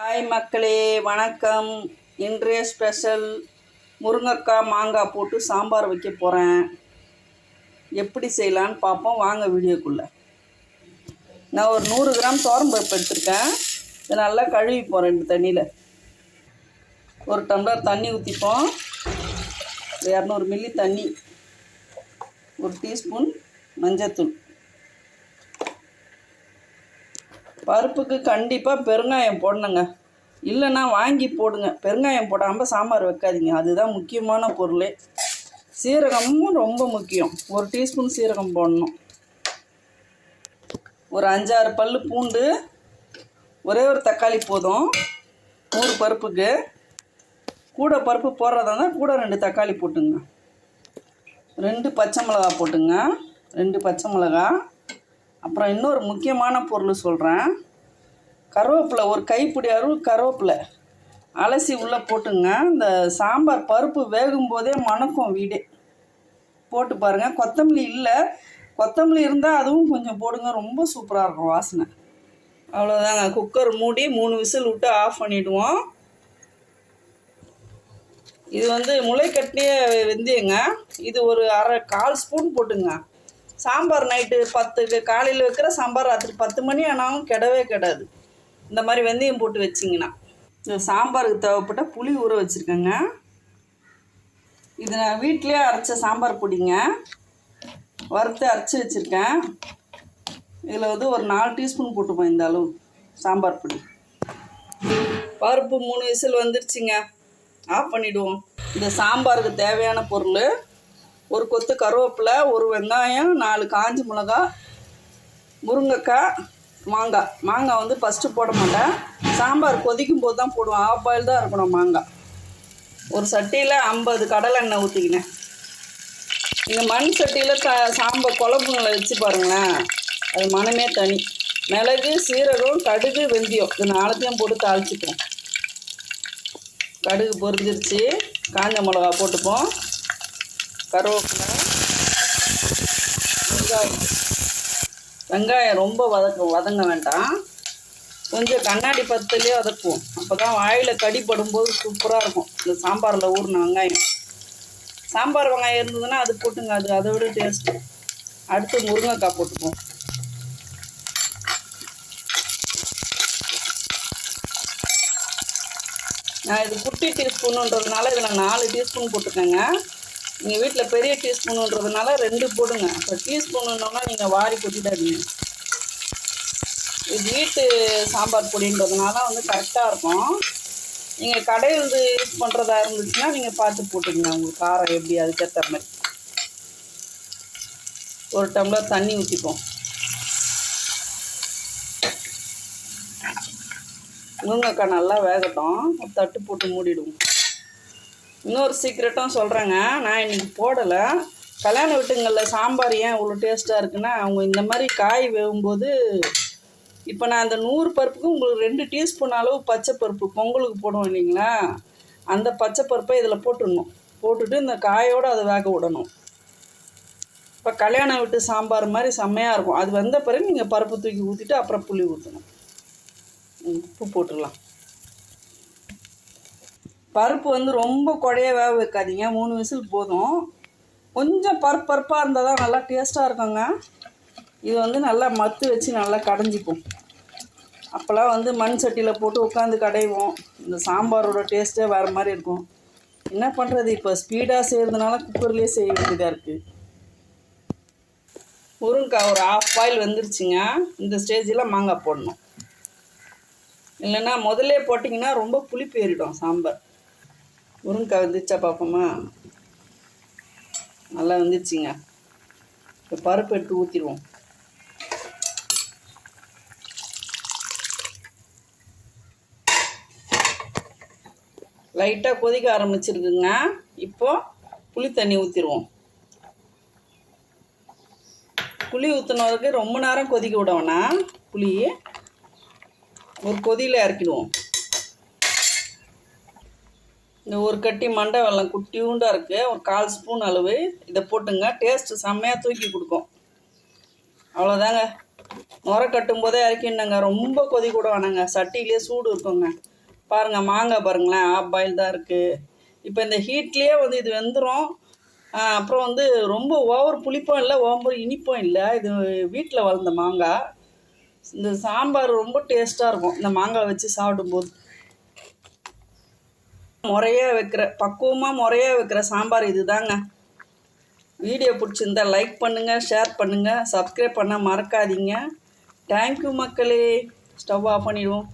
Hi மக்களே வணக்கம். இன்றைய ஸ்பெஷல் முருங்கைக்காய் மாங்காய் போட்டு சாம்பார் வைக்க போகிறேன் எப்படி செய்யலான்னு பார்ப்போம். வாங்க வீடியோக்குள்ளே. நான் ஒரு நூறு கிராம் பருப்பு எடுத்திருக்கேன். இதை நல்லா கழுவிப்போம் ரெண்டு தண்ணியில். ஒரு டம்ளர் தண்ணி ஊற்றிப்போம் இரநூறு மில்லி தண்ணி. ஒரு டீஸ்பூன் மஞ்சத்தூள். பருப்புக்கு கண்டிப்பாக பெருங்காயம் போடணுங்க. இல்லைன்னா வாங்கி போடுங்க. பெருங்காயம் போடாமல் சாம்பார் வைக்காதீங்க. அதுதான் முக்கியமான பொருளே. சீரகமும் ரொம்ப முக்கியம். ஒரு டீஸ்பூன் சீரகம் போடணும். ஒரு அஞ்சாறு பல் பூண்டு. ஒரே ஒரு தக்காளி போதும். நூறு பருப்புக்கு. கூட பருப்பு போடுறதா இருந்தால் கூட ரெண்டு தக்காளி போட்டுங்க. ரெண்டு பச்சை மிளகா போட்டுங்க. ரெண்டு பச்சை மிளகா. அப்புறம் இன்னொரு முக்கியமான பொருள் சொல்கிறேன் கருவேப்பிலை ஒரு கைப்பிடி அருள் கருவேப்பிலை. அலசி உள்ளே போட்டுங்க. இந்த சாம்பார் பருப்பு வேகும் போதே மணக்கும் வீடே. போட்டு பாருங்கள் கொத்தமல்லி இல்லை. கொத்தமல்லி இருந்தால் அதுவும் கொஞ்சம் போடுங்க. ரொம்ப சூப்பராக இருக்கும் வாசனை. அவ்வளோதாங்க குக்கர் மூடி மூணு விசில் விட்டு ஆஃப் பண்ணிவிடுவோம் இது வந்து முளைக்கட்டிய வெந்தயங்க. இது ஒரு அரை கால் ஸ்பூன் போட்டுங்க. சாம்பார் நைட்டு பத்துக்கு காலையில் வைக்கிற சாம்பார் ராத்திரி பத்து மணி ஆனாலும் கெடவே கிடாது. இந்த மாதிரி வெந்தயம் போட்டு வச்சிங்கன்னா. சாம்பாருக்கு தேவைப்பட்ட புளி ஊற வச்சுருக்கேங்க. இது நான் வீட்டிலே அரைச்ச சாம்பார் பொடிங்க. வறுத்து அரைச்சி வச்சுருக்கேன். இதில் வந்து ஒரு நாலு டீஸ்பூன் போட்டுப்போம் இந்த அளவு சாம்பார் பொடி. பருப்பு மூணு விசில் வந்துருச்சுங்க. ஆஃப் பண்ணிவிடுவோம் இந்த சாம்பாருக்கு தேவையான பொருள் ஒரு கொத்து கருவேப்பிலை ஒரு வெங்காயம் நாலு காஞ்சி மிளகா முருங்கைக்காய் மாங்காய். மாங்காய் வந்து ஃபஸ்ட்டு போட மாட்டேன். சாம்பார் கொதிக்கும் போது தான் போடுவேன். ஆஃப் பாயில் தான் இருக்கணும் மாங்காய். ஒரு சட்டியில் ஐம்பது கடலை எண்ணெய் ஊற்றிக்கினேன் இந்த மண் சட்டியில் க சாம்பார் குழம்புங்களை வச்சு பாருங்களேன். அது மனமே தனி. மிளகு சீரகம் கடுகு வெந்தயம். இது நாலத்தையும் போட்டு தாளிச்சுக்குவோம். கடுகு பொரிஞ்சிருச்சு. காஞ்ச மிளகா போட்டுப்போம். கருவேப்பிலை வெங்காயம். வெங்காயம் ரொம்ப வதக்க வதங்க வேண்டாம். கொஞ்சம் கண்ணாடி பத்துலேயே வதக்குவோம். அப்போ தான் வாயில் கடிப்படும்போது சூப்பராக இருக்கும். இந்த சாம்பாரில் ஊறின வெங்காயம். சாம்பார் வெங்காயம் இருந்ததுன்னா அது போட்டுங்க. அது அதை விட டேஸ்ட்டு அடுத்து முருங்கைக்காய் போட்டுப்போம் நான் இது குட்டி டீஸ்பூனுன்றதுனால இதில் நாலு டீஸ்பூன் போட்டுக்கோங்க. நீங்கள் வீட்டில் பெரிய டீஸ்பூனுன்றதுனால ரெண்டு போடுங்க. இப்போ டீஸ்பூனுன்னா நீங்கள் வாரி கொட்டிடாதீங்க. இது வீட்டு சாம்பார் பொடின்றதுனால வந்து கரெக்டாக இருக்கும். நீங்கள் கடையிலிருந்து யூஸ் பண்ணுறதா இருந்துச்சுன்னா நீங்கள் பார்த்து போட்டுக்கங்க. உங்களுக்கு காரம் எப்படி அதுக்கேற்ற மாதிரி. ஒரு டம்ளர் தண்ணி ஊற்றிப்போம் முருங்கைக்காய் நல்லா வேகட்டும். தட்டு போட்டு மூடிடுவோம். இன்னொரு சீக்ரெட்டும் சொல்கிறேங்க நான் இன்னைக்கு போடலை. கல்யாண வீட்டுங்களில் சாம்பார் ஏன் இவ்வளோ டேஸ்ட்டாக இருக்குன்னா அவங்க இந்த மாதிரி காய் வேகும்போது இப்போ நான் அந்த நூறு பருப்புக்கு உங்களுக்கு ரெண்டு டீஸ்பூன் அளவு பச்சை பருப்பு பொங்கலுக்கு போடுவோம் இல்லைங்களா? அந்த பச்சை பருப்பை இதில் போட்டுடணும். போட்டுட்டு இந்த காயோடு அதை வேக விடணும். இப்போ கல்யாணம் விட்டு சாம்பார் மாதிரி செம்மையாக இருக்கும். அது வந்த பிறகு நீங்கள் பருப்பு தூக்கி ஊற்றிட்டு அப்புறம் புளி ஊற்றணும் உப்பு போட்டுடலாம். பருப்பு வந்து ரொம்ப குழைய வேக வைக்காதீங்க. மூணு விசில் போதும். கொஞ்சம் பருப்பு பருப்பாக இருந்தால் தான் நல்லா டேஸ்ட்டாக இருக்குங்க. இது வந்து நல்லா மத்து வச்சு நல்லா கடைஞ்சிப்போம் அப்போல்லாம் வந்து மண் சட்டியில் போட்டு உட்காந்து கடைவோம். இந்த சாம்பாரோட டேஸ்ட்டே வேறு மாதிரி இருக்கும். என்ன பண்ணுறது இப்போ ஸ்பீடாக செய்கிறதுனால குக்கர்லேயே செய்ய வேண்டியதாக இருக்குது முருங்கைக்காய் ஒரு ஆஃப் பாயில் வந்துருச்சுங்க. இந்த ஸ்டேஜில் மாங்காய் போடணும். இல்லைன்னா முதல்ல போட்டிங்கன்னா ரொம்ப புளிப்பு ஏறிடும் சாம்பார். முருங்கைக்காய் வந்துச்சா பார்ப்போமா நல்லா வந்துச்சுங்க. இப்போ பருப்பு எடுத்து ஊற்றிடுவோம் லைட்டாக கொதிக்க ஆரம்பிச்சிருக்குங்க. இப்போ புளி தண்ணி ஊற்றிடுவோம் புளி ஊற்றினதுக்கு ரொம்ப நேரம் கொதிக்க விட புளி ஒரு கொதியில் இறக்கிடுவோம். இந்த ஒரு கட்டி மண்டை வெள்ளம் குட்டியூண்டாக இருக்குது ஒரு கால் ஸ்பூன் அளவு. இதை போட்டுங்க. டேஸ்ட்டு செம்மையாக தூக்கி கொடுக்கும். அவ்வளோதாங்க முறை கட்டும் போதே இறக்கிடணுங்க ரொம்ப கொதி கூட வேணாங்க. சட்டியிலே சூடு இருக்குங்க. பாருங்கள் மாங்காய் பாருங்களேன். ஆஃப் பாயில் தான் இருக்குது இப்போ இந்த ஹீட்லேயே வந்து இது வெந்துடும் அப்புறம் வந்து ரொம்ப ஓவர் புளிப்பும் இல்லை ஓவர் இனிப்பும் இல்லை. இது வீட்டில் வளர்ந்த மாங்காய். இந்த சாம்பார் ரொம்ப டேஸ்ட்டாக இருக்கும். இந்த மாங்காய் வச்சு சாப்பிடும்போது. முறையாக வைக்கிற பக்குவமாக முறையாக வைக்கிற சாம்பார் இதுதாங்க. வீடியோ பிடிச்சிருந்தா லைக் பண்ணுங்கள் ஷேர் பண்ணுங்கள் சப்ஸ்கிரைப் பண்ண மறக்காதீங்க. தேங்க்யூ மக்களே. ஸ்டவ் ஆஃப் பண்ணிடுவோம்.